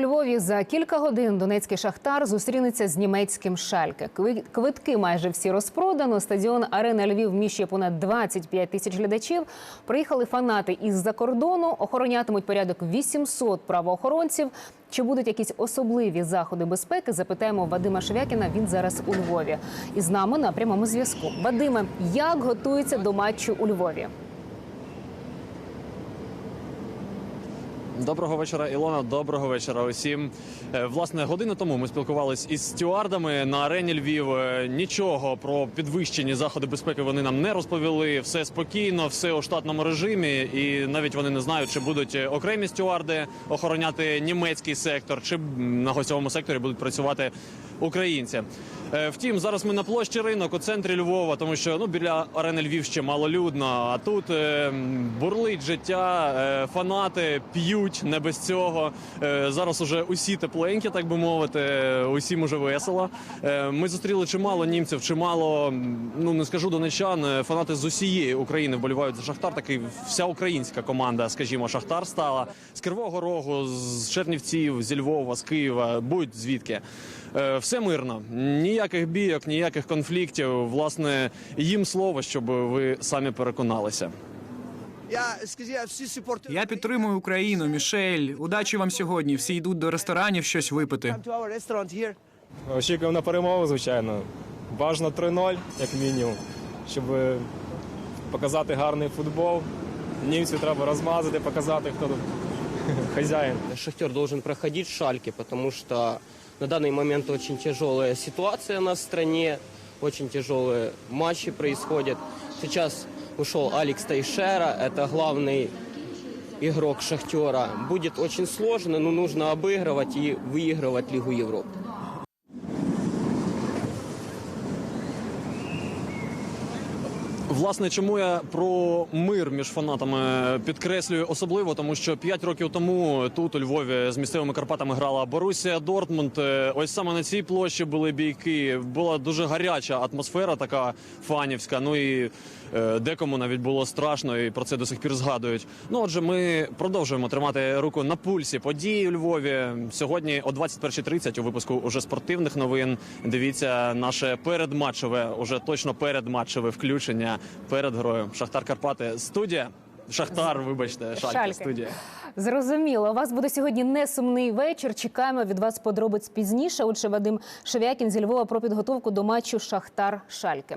Львові за кілька годин донецький шахтар зустрінеться з німецьким шальке. Кви- Квитки майже всі розпродано. Стадіон Арена Львів вміщує понад 25 тисяч глядачів. Приїхали фанати із-за кордону. Охоронятимуть порядок 800 правоохоронців. Чи будуть якісь особливі заходи безпеки? Запитаємо Вадима Шевякіна. Він зараз у Львові. І з нами на прямому зв'язку. Вадиме, як готується до матчу у Львові? Доброго вечора, Ілона. Доброго вечора усім. Е, Власне, годину тому ми спілкувалися із стюардами на арені Львів. Е, Нічого про підвищені заходи безпеки вони нам не розповіли. Все спокійно, все у штатному режимі, і навіть вони не знають, чи будуть е, окремі стюарди охороняти німецький сектор, чи на гостьовому секторі будуть працювати українці. Е, Втім, зараз ми на площі ринок у центрі Львова, тому що ну біля арени Львів ще малолюдно. А тут е, бурлить життя, е, фанати п'ють не без цього. Зараз уже усі тепленькі, так би мовити, усім уже весело. Ми зустріли чимало німців, чимало, ну не скажу донечан, фанати з усієї України вболівають за Шахтар. Такий вся українська команда, скажімо, Шахтар стала з Кривого Рогу, з Чернівців, зі Львова, з Києва, будь звідки. Все мирно, ніяких бійок, ніяких конфліктів. Власне, їм слово, щоб ви самі переконалися. Я підтримую Україну, Мішель. Удачі вам сьогодні. Всі йдуть до ресторанів щось випити. Очікуємо на перемогу, звичайно. Бажано 3-0, як мінімум, щоб показати гарний футбол. Німців треба розмазати, показати, хто тут хазяїн. Шахтер должен проходить шальки, потому что на данный момент очень тяжелая ситуация у нас в стране, очень тяжелые матчи происходят. Сейчас ушел Алекс Тайшера, это главный игрок Шахтера. Будет очень сложно, но нужно обыгрывать и выигрывать Лигу Европы. Власне, чому я про мир між фанатами підкреслюю особливо, тому що 5 років тому тут у Львові з місцевими Карпатами грала Борусія Дортмунд. Е, Ось саме на цій площі були бійки. Була дуже гаряча атмосфера, така фанівська. Ну і е, декому навіть було страшно, і про це до сих пір згадують. Ну отже, ми продовжуємо тримати руку на пульсі події у Львові. Сьогодні о 21.30 у випуску уже спортивних новин. Дивіться наше передматчеве, уже точно передматчеве включення перед грою. Шахтар Карпати. Студія. Шахтар, вибачте, шальки, студія. Зрозуміло. У вас буде сьогодні не сумний вечір. Чекаємо від вас подробиць пізніше. Отже, Вадим Шевякін зі Львова про підготовку до матчу Шахтар Шальки.